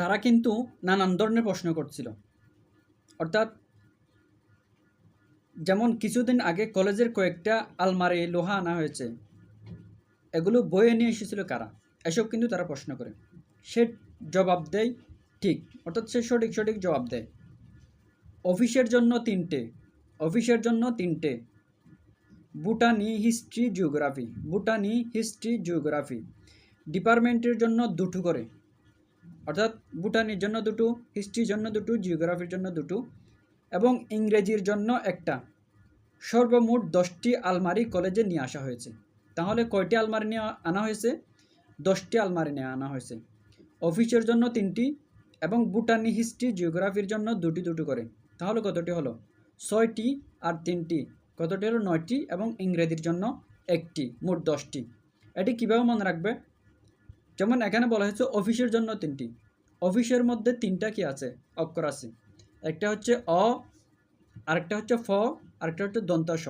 তারা কিন্তু নানান ধরনের প্রশ্ন করছিল। অর্থাৎ যেমন কিছুদিন আগে কলেজের কয়েকটা আলমারি, লোহা আনা হয়েছে, এগুলো বয়ে নিয়ে এসেছিল কারা? এসব কিন্তু তারা প্রশ্ন করে। সে জবাব দেয়, ঠিক। অর্থাৎ সে সঠিক সঠিক জবাব দেয়। অফিসের জন্য তিনটে, অফিসের জন্য তিনটে। Botany history, geography. Botany history, geography. ডিপার্টমেন্টের জন্য দুটো করে। অর্থাৎ বুটানির জন্য দুটো, হিস্ট্রির জন্য দুটো, জিওগ্রাফির জন্য দুটো এবং ইংরেজির জন্য একটা। সর্বমোট দশটি আলমারি কলেজে নিয়ে আসা হয়েছে। তাহলে কয়টি আলমারি নিয়ে আনা হয়েছে? দশটি আলমারি নিয়ে আনা হয়েছে। অফিসের জন্য তিনটি এবং বুটানি হিস্ট্রি, জিওগ্রাফির জন্য দুটি দুটো করে। তাহলে কতটি হলো? ছয়টি আর তিনটি। কতটি হলো? নয়টি এবং ইংরেজির জন্য একটি, মোট দশটি। এটি কীভাবে মনে রাখবে? যেমন এখানে বলা হয়েছে অফিসের জন্য তিনটি। অফিসের মধ্যে তিনটা কি আছে? অক্ষর আছে। একটা হচ্ছে অ, আরেকটা হচ্ছে ফ, আরেকটা হচ্ছে দন্ত স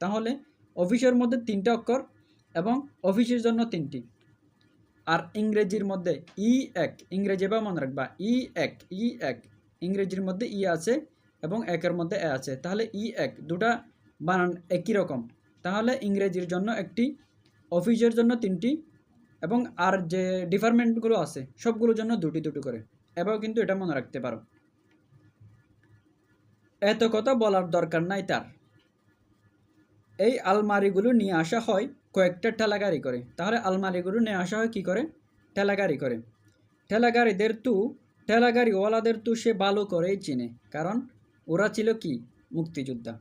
তাহলে অফিসের মধ্যে তিনটা অক্ষর এবং অফিসের জন্য তিনটি। আর ইংরেজির মধ্যে ই এক, ইংরেজি বা মনে রাখবা, ই এক ই এক, ইংরেজির মধ্যে ই আছে এবং একের মধ্যে এ আছে। তাহলে ই এক, দুটা বানান একই রকম। তাহলে ইংরেজির জন্য একটি, অফিসের জন্য তিনটি এবং আর যে ডিপার্টমেন্টগুলো আছে, সবগুলোর জন্য দুটি দুটি করে। এবারও কিন্তু এটা মনে রাখতে পারো। এত কথা বলার দরকার নাই তার। এই আলমারিগুলো নিয়ে আসা হয় কয়েকটা ঠেলাগাড়ি করে। তাহলে আলমারিগুলো নিয়ে আসা হয় কি করে? ঠেলাগাড়ি করে। ঠেলাগাড়িদের তু, ঠেলাগাড়িওয়ালাদের তু সে ভালো করেই চিনে। কারণ ওরা ছিল কি? মুক্তিযোদ্ধা।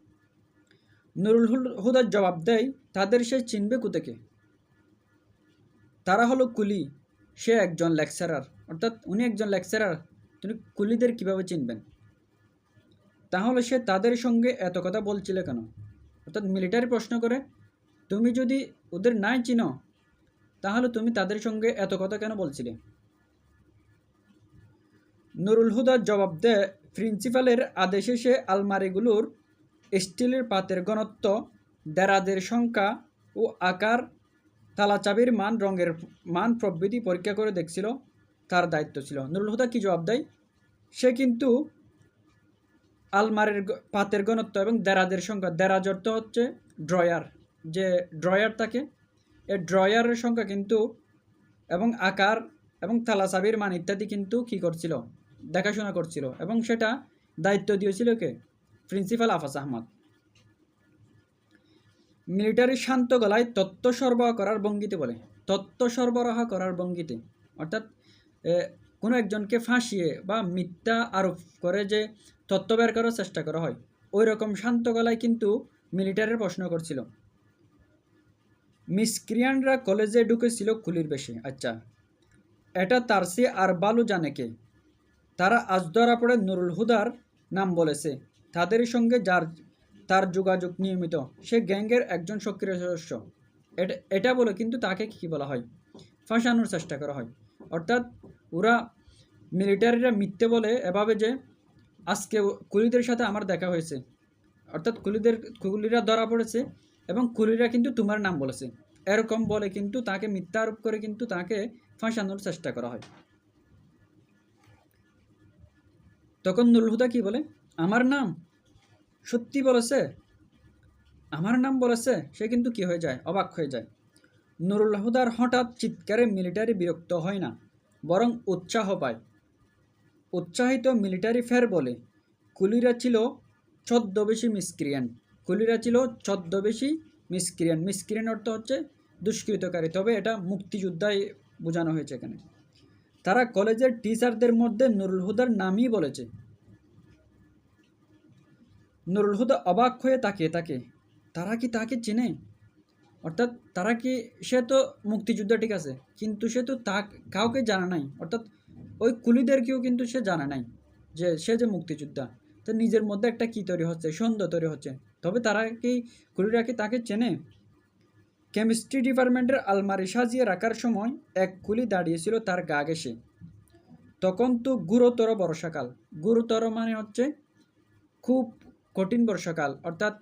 নুরুল হুদার জবাব দেয়, তাদের সে চিনবে কোথেকে? তারা হলো কুলি। সে একজন লেকচারার। অর্থাৎ উনি একজন লেকচারার। তিনি কুলিদের কীভাবে চিনবেন? তাহলে সে তাদের সঙ্গে এত কথা বলছিল কেন? অর্থাৎ মিলিটারি প্রশ্ন করে, তুমি যদি ওদের নাই চিনো, তাহলে তুমি তাদের সঙ্গে এত কথা কেন বলছিলে? নুরুল হুদার জবাব দেয়, প্রিন্সিপালের আদেশে সে আলমারিগুলোর স্টিলের পাতের ঘনত্ব, দেরাদের সংখ্যা ও আকার তালাচাবির মান, রঙের মান প্রভৃতি পরীক্ষা করে দেখছিল, তার দায়িত্ব ছিল। নুরুল হুদা কি জবাব দেয়? সে কিন্তু আলমারের পাতের ঘনত্ব এবং দেরাদের সংখ্যা দেরাজ অর্থ হচ্ছে ড্রয়ার। যে ড্রয়ার থাকে এই ড্রয়ারের সংখ্যা কিন্তু এবং আকার এবং থালাসাবির মান ইত্যাদি কিন্তু কি করছিল? দেখাশোনা করছিল এবং সেটা দায়িত্ব দিয়েছিল কে? প্রিন্সিপাল আফাস আহমদ। মিলিটারি শান্ত গলায় তথ্য সরবরাহ করার ভঙ্গিতে বলে। তথ্য সরবরাহ করার ভঙ্গিতে। অর্থাৎ কোনো একজনকে ফাঁসিয়ে বা মিথ্যা আরোপ করে যে তথ্য বের করার চেষ্টা করা হয়। ওই রকম শান্ত গলায় কিন্তু মিলিটারির প্রশ্ন করছিল। মিসক্রিয়ানরা কলেজে ঢুকেছিল কুলির বেশে। আচ্ছা এটা তারসি আর বালু জানে কে? তারা আজ ধরা পড়ে নুরুল হুদার নাম বলেছে। তাদের সঙ্গে যার তার যোগাযোগ নিয়মিত। সে গ্যাংয়ের একজন সক্রিয় সদস্য। এটা এটা বলে কিন্তু তাকে কী বলা হয়? ফাঁসানোর চেষ্টা করা হয়। অর্থাৎ ওরা মিলিটারিরা মিথ্যে বলে এভাবে যে, আজকে কুলিদের সাথে আমার দেখা হয়েছে। অর্থাৎ কুলিদের, কুলিরা ধরা পড়েছে এবং কুলিরা কিন্তু তোমার নাম বলেছে। এরকম বলে কিন্তু তাকে মিথ্যা আরোপ করে কিন্তু তাকে ফাঁসানোর চেষ্টা করা হয়। তখন নুরুল হুদা কি বলে? আমার নাম সত্যি বলেছে? আমার নাম বলেছে, সে কিন্তু কি হয়ে যায়? অবাক হয়ে যায়। নুরুল হুদার হঠাৎ চিৎকারে মিলিটারি বিরক্ত হয় না, বরং উৎসাহ পায়। উৎসাহিত মিলিটারি ফের বলে, কুলিরা ছিল ছদ্মবেশী মিসক্রিয়ান কুলিরা ছিল ছদ্মবেশী মিসক্রিয়ান মিসক্রিয়ান অর্থ হচ্ছে দুষ্কৃতকারী। তবে এটা মুক্তিযোদ্ধাই বোঝানো হয়েছে এখানে। তারা কলেজের টিচারদের মধ্যে নুরুল হুদার নামই বলেছে। নুরুল হুদা অবাক হয়ে তাকিয়ে, তাকে, তারা কি তাকে চেনে? অর্থাৎ, তারা কি, সে তো মুক্তিযোদ্ধা, ঠিক আছে, কিন্তু সে তো তা, কাউকে জানা নাই। অর্থাৎ, ওই কুলিদেরকেও কিন্তু সে জানা নাই যে সে যে মুক্তিযোদ্ধা। তো নিজের মধ্যে একটা কী তৈরি হচ্ছে, সন্দেহ তৈরি হচ্ছে। তবে তারা কি, কুলিরা কি তাকে চেনে? কেমিস্ট্রি ডিপার্টমেন্টের আলমারি সাজিয়ে রাখার সময় এক কুলি দাঁড়িয়েছিল তার গা ঘেসে তখন তো গুরুতর বর্ষাকাল। গুরুতর মানে হচ্ছে খুব কঠিন বর্ষাকাল, অর্থাৎ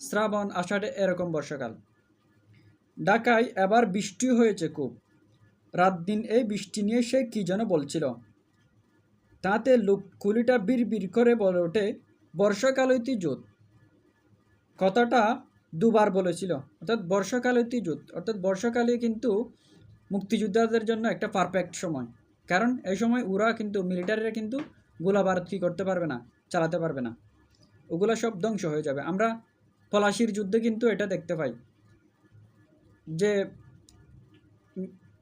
শ্রাবণ, আষাঢ়ে এরকম বর্ষাকাল। ঢাকায় এবার বৃষ্টি হয়েছে খুব। রাত দিন এই বৃষ্টি নিয়ে সে কী যেন বলছিল। তাতে লোক কুলিটা বিড় বিড় করে বলে ওঠে বর্ষাকালইতি জোত কথাটা দুবার বলেছিল, অর্থাৎ বর্ষাকালইতি জোত অর্থাৎ বর্ষাকালে কিন্তু মুক্তিযোদ্ধাদের জন্য একটা পারফেক্ট সময়। কারণ এই সময় ওরা কিন্তু মিলিটারিরা কিন্তু গোলা বারুদ কী করতে পারবে না, চালাতে পারবে না। ওগুলো সব ধ্বংস হয়ে যাবে। আমরা পলাশির যুদ্ধে কিন্তু এটা দেখতে পাই। যে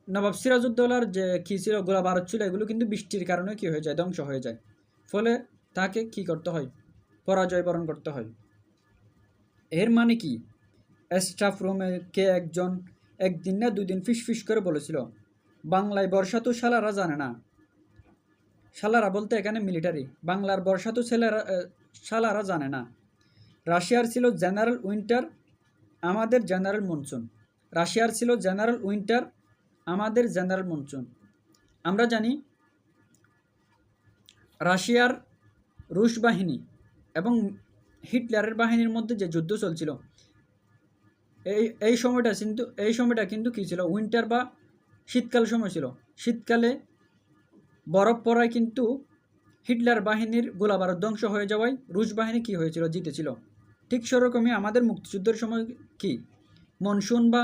নবাব সিরাজউদ্দৌলার যে কী ছিল গোলা বারুদ ছিল, এগুলো কিন্তু বৃষ্টির কারণে কী হয়ে যায়? ধ্বংস হয়ে যায়। ফলে তাকে কি করতে হয়? পরাজয় বরণ করতে হয়। এর মানে কি? স্টাফ রুমে কে একজন একদিন না দুই দিন ফিস ফিস করে বলেছিল, বাংলায় বর্ষা তো শালারা জানে না। শালারা বলতে এখানে মিলিটারি বাংলার বর্ষা তো ছেলেরা শালারা জানে না। রাশিয়ার ছিল জেনারেল উইন্টার, আমাদের জেনারেল মনসুন। রাশিয়ার ছিল জেনারেল উইন্টার, আমাদের জেনারেল মনসুন। আমরা জানি রাশিয়ার রুশ বাহিনী এবং হিটলারের বাহিনীর মধ্যে যে যুদ্ধ চলছিল, এই এই সময়টা কিন্তু, এই সময়টা কিন্তু কী ছিল? উইন্টার বা শীতকাল সময় ছিল। শীতকালে বরফ পড়ায় কিন্তু হিটলার বাহিনীর গোলাবারুদ ধ্বংস হয়ে যাওয়ায় রুশ বাহিনী কী হয়েছিল, জিতেছিল। ঠিক সেরকমই আমাদের মুক্তিযুদ্ধের সময় কি? মনসুন বা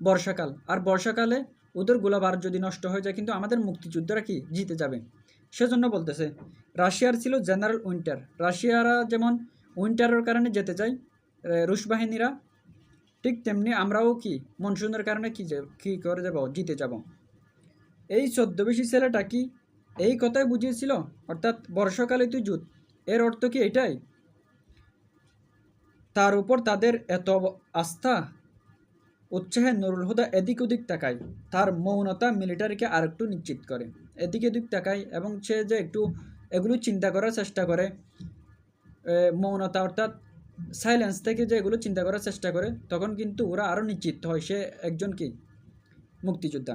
বর্ষাকাল। আর বর্ষাকালে ওদের গোলাবারুদ যদি নষ্ট হয়ে যায়, কিন্তু আমাদের মুক্তিযোদ্ধারা কি? জিতে যাবে। সেজন্য বলতেছে, রাশিয়ার ছিল জেনারেল উইন্টার। রাশিয়ারা যেমন উইন্টারের কারণে যেতে চায় রুশ বাহিনীরা, ঠিক তেমনি আমরাও কি? মনসুনের কারণে কি কি করে যাব? জিতে যাব। এই ছদ্মবেশী ছেলেটা কি এই কথাই বুঝিয়েছিল, অর্থাৎ বর্ষাকালে তুই জুত। এর অর্থ কি এটাই? তার উপর তাদের এত আস্থা, উৎসাহে নুরুল হুদা এদিক ওদিক তাকায়। তার মৌনতা মিলিটারিকে আরেকটু নিশ্চিত করে। এদিক ওদিক তাকায় এবং সে যে একটু এগুলো চিন্তা করার চেষ্টা করে মৌনতা অর্থাৎ সাইলেন্স থেকে যে এগুলো চিন্তা করার চেষ্টা করে, তখন কিন্তু ওরা আরও নিশ্চিত হয় সে একজন কি? মুক্তিযোদ্ধা।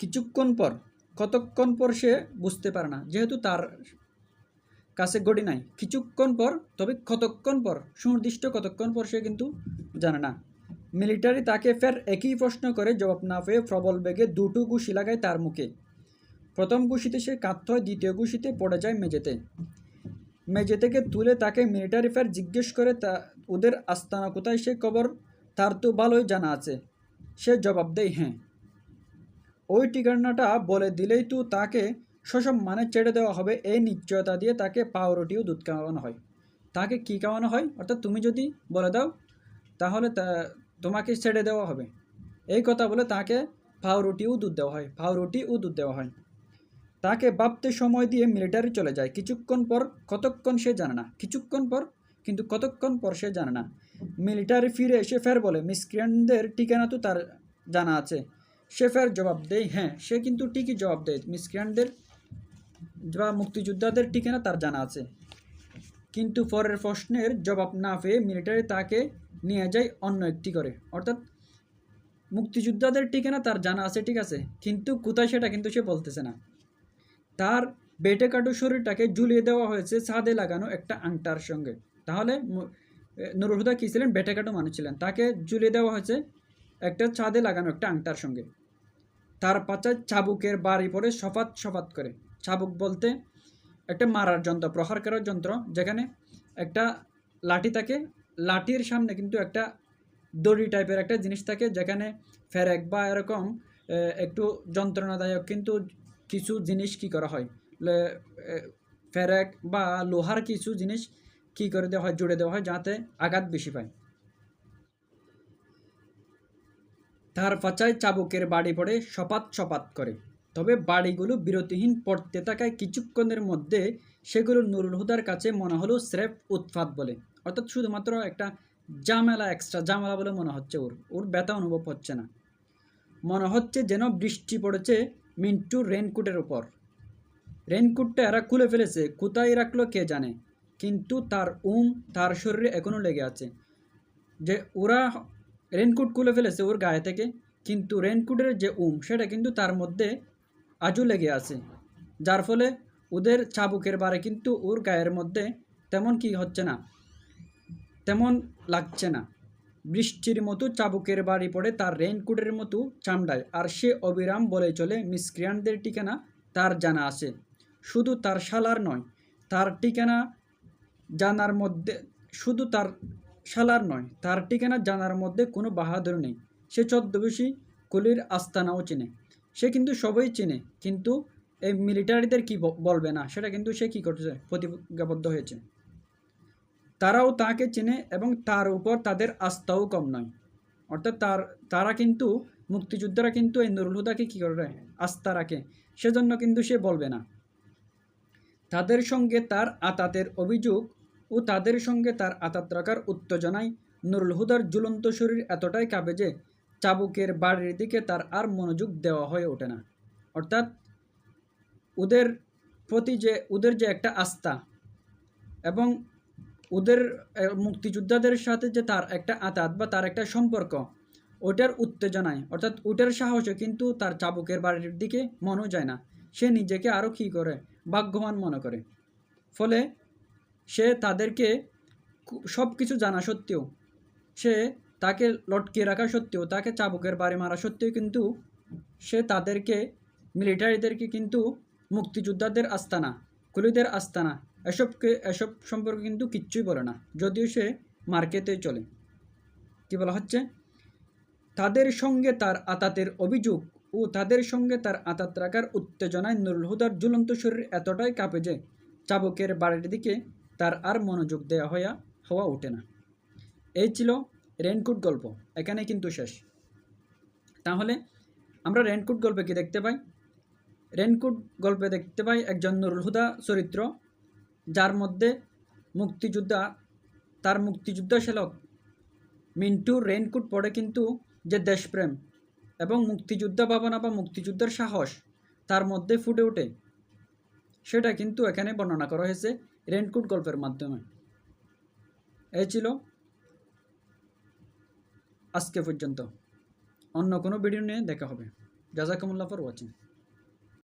কিছুক্ষণ পর কতক্ষণ পর সে বুঝতে পারে না, যেহেতু তার কাছে গড়ি নাই। কিছুক্ষণ পর, তবে কতক্ষণ পর, সুনির্দিষ্ট কতক্ষণ পর সে কিন্তু জানে না। মিলিটারি তাকে ফের একই প্রশ্ন করে, জবাব না পেয়ে প্রবল বেগে দুটো ঘুষি লাগায় তার মুখে। প্রথম ঘুষিতে সে কাঁদতে হয় দ্বিতীয় ঘুষিতে পড়ে যায় মেঝেতে। মেঝে থেকে তুলে তাকে মিলিটারি ফের জিজ্ঞেস করে, তা ওদের আস্তানা কোথায়? সে খবর তার তো ভালোই জানা আছে। সে জবাব দেয় হ্যাঁ। ওই ঠিকানাটা বলে দিলেই তো তাকে সসম্মানে ছেড়ে দেওয়া হবে। এই নিশ্চয়তা দিয়ে তাকে পাউরুটিও দুধ খাওয়ানো হয়। তাকে কী খাওয়ানো হয়? অর্থাৎ তুমি যদি বলে দাও, তাহলে তা, তোমাকে ছেড়ে দেওয়া হবে। এই কথা বলে তাকে পাউরুটিও দুধ দেওয়া হয় পাউরুটি ও দুধ দেওয়া হয়। তাকে ভাবতে সময় দিয়ে মিলিটারি চলে যায়। কিছুক্ষণ পর, কতক্ষণ সে জানে না। কিছুক্ষণ পর, কিন্তু কতক্ষণ পর সে জানে না। মিলিটারি ফিরে এসে ফের বলে, মিসক্রিয়ানদের ঠিকানা তো তার জানা আছে। সে ফের জবাব দেয় হ্যাঁ সে কিন্তু ঠিকই জবাব দেয়। মিসক্রিয়ানদের বা মুক্তিযোদ্ধাদের ঠিকানা তার জানা আছে। কিন্তু পরের প্রশ্নের জবাব না পেয়ে মিলিটারি তাকে নিয়ে যায় অন্য একটি করে। অর্থাৎ মুক্তিযোদ্ধাদের ঠিকানা তার জানা আছে, ঠিক আছে, কিন্তু কোথায় সেটা কিন্তু সে বলতেছে না। তার বেটে কাটু শরীরটাকে ঝুলিয়ে দেওয়া হয়েছে ছাদে লাগানো একটা আংটার সঙ্গে। তাহলে নুরুল হুদা কী ছিলেন? বেটে কাটু মানুষ ছিলেন। তাকে ঝুলিয়ে দেওয়া হয়েছে একটা ছাদে লাগানো একটা আংটার সঙ্গে। তার পাচায় চাবুকের বাড়ি পরে সফাত সফাত করে। চাবুক বলতে একটা মারার যন্ত্র, প্রহার করার যন্ত্র, যেখানে একটা লাঠি থাকে। লাঠির সামনে কিন্তু একটা দড়ি টাইপের একটা জিনিস থাকে, যেখানে ফেরেক বা এরকম একটু যন্ত্রণাদায়ক কিন্তু কিছু জিনিস কি করা হয়? ফেরেক বা লোহার কিছু জিনিস কি করে দেওয়া হয়, জুড়ে দেওয়া হয় যাতে আঘাত বেশি পায়। তার পাচায় চাবুকের বাড়ি পড়ে সপাত সপাত করে। তবে বাড়িগুলো বিরতিহীন পড়তে থাকায় কিছুক্ষণের মধ্যে সেগুলো নুরুল হুদার কাছে মনে হলো স্রেফ উৎপাত বলে। অর্থাৎ শুধুমাত্র একটা জামেলা এক্সট্রা জামেলা বলে মনে হচ্ছে ওর। ওর ব্যথা অনুভব হচ্ছে না। মনে হচ্ছে যেন বৃষ্টি পড়েছে মিন্টুর রেনকোটের উপর। রেনকোটটা এরা খুলে ফেলেছে, কোথায় রাখল কে জানে। কিন্তু তার উম, তার শরীরে এখনও লেগে আছে। যে ওরা রেনকোট খুলে ফেলেছে ওর গায়ে থেকে। কিন্তু রেনকোটের যে উম, সেটা কিন্তু তার মধ্যে আজও লেগে আছে। যার ফলে ওদের চাবুকের বারে কিন্তু ওর গায়ের মধ্যে তেমন কি হচ্ছে না, তেমন লাগছে না। বৃষ্টির মতো চাবুকের বাড়ি পড়ে তার রেইনকোটের মতো চামড়ায়। আর সে অবিরাম বলে চলে মিসক্রিয়ানদের ঠিকানা তার জানা আছে। শুধু তার শালার নয়, তার ঠিকানা জানার মধ্যে, শুধু তার শালার নয়, তার ঠিকানা জানার মধ্যে কোনো বাহাদুর নেই। সে ছদ্মবেশী কুলির আস্তানাও চেনে। সে কিন্তু সবই চেনে, কিন্তু এই মিলিটারিদের কি বলবে না, সেটা কিন্তু সে কী করছে, প্রতিজ্ঞাবদ্ধ হয়েছে। তারাও তাকে চেনে এবং তার উপর তাদের আস্থাও কম নয়। অর্থাৎ তার, তারা কিন্তু, মুক্তিযোদ্ধারা কিন্তু এই নুরুল হুদাকে কী করে, আস্থা রাখে, সেজন্য কিন্তু সে বলবে না। তাদের সঙ্গে তার আতাতের অভিযোগ ও তাদের সঙ্গে তার আতাত রাখার উত্তেজনায় নুরুল হুদার ঝুলন্ত শরীর এতটাই কাঁপে যে চাবুকের বাড়ির দিকে তার আর মনোযোগ দেওয়া হয়ে ওঠে না। অর্থাৎ ওদের প্রতি যে, ওদের যে একটা আস্থা এবং ওদের মুক্তিযোদ্ধাদের সাথে যে তার একটা আতাত বা তার একটা সম্পর্ক ওটার উত্তেজনায়, অর্থাৎ ওটার সাহসে কিন্তু তার চাবুকের বাড়ির দিকে মনও যায় না। সে নিজেকে আরও কী করে? ভাগ্যবান মনে করে। ফলে সে তাদেরকে সব কিছু জানা সত্ত্বেও, সে তাকে লটকিয়ে রাখা সত্ত্বেও, তাকে চাবুকের বাড়ি মারা সত্ত্বেও কিন্তু সে তাদেরকে, মিলিটারিদেরকে কিন্তু মুক্তিযোদ্ধাদের আস্তানা কুলিদের আস্তানা, এসবকে, এসব সম্পর্কে কিন্তু কিচ্ছুই বলে না, যদিও সে মার্কেটে চলে। কি বলা হচ্ছে? তাদের সঙ্গে তার আতাতের অভিযোগ ও তাদের সঙ্গে তার আতাত রাখার উত্তেজনায় নুরুল হুদার ঝুলন্ত শরীর এতটাই কাঁপে যে, চাবুকের বাড়ির দিকে তার আর মনোযোগ দেওয়া হইয়া হওয়া ওঠে না। এই ছিল রেনকুট গল্প এখানে কিন্তু শেষ। তাহলে আমরা রেনকুট গল্পে কি দেখতে পাই? রেনকুট গল্পে দেখতে পাই একজন নুরুল হুদা চরিত্র, যার মধ্যে মুক্তিযোদ্ধা, তার মুক্তিযুদ্ধ শ্যালক মিন্টু রেনকুট পড়ে কিন্তু যে দেশপ্রেম এবং মুক্তিযোদ্ধা ভাবনা বা মুক্তিযুদ্ধের সাহস তার মধ্যে ফুটে ওঠে। সেটা কিন্তু এখানে বর্ণনা করা হয়েছে। রেনকুট গল্পের মাধ্যমে। এই ছিল আজকে পর্যন্ত। অন্য কোনো ভিডিও নিয়ে দেখা হবে। জাজাকুমুল্লাহ ফর ওয়াচিং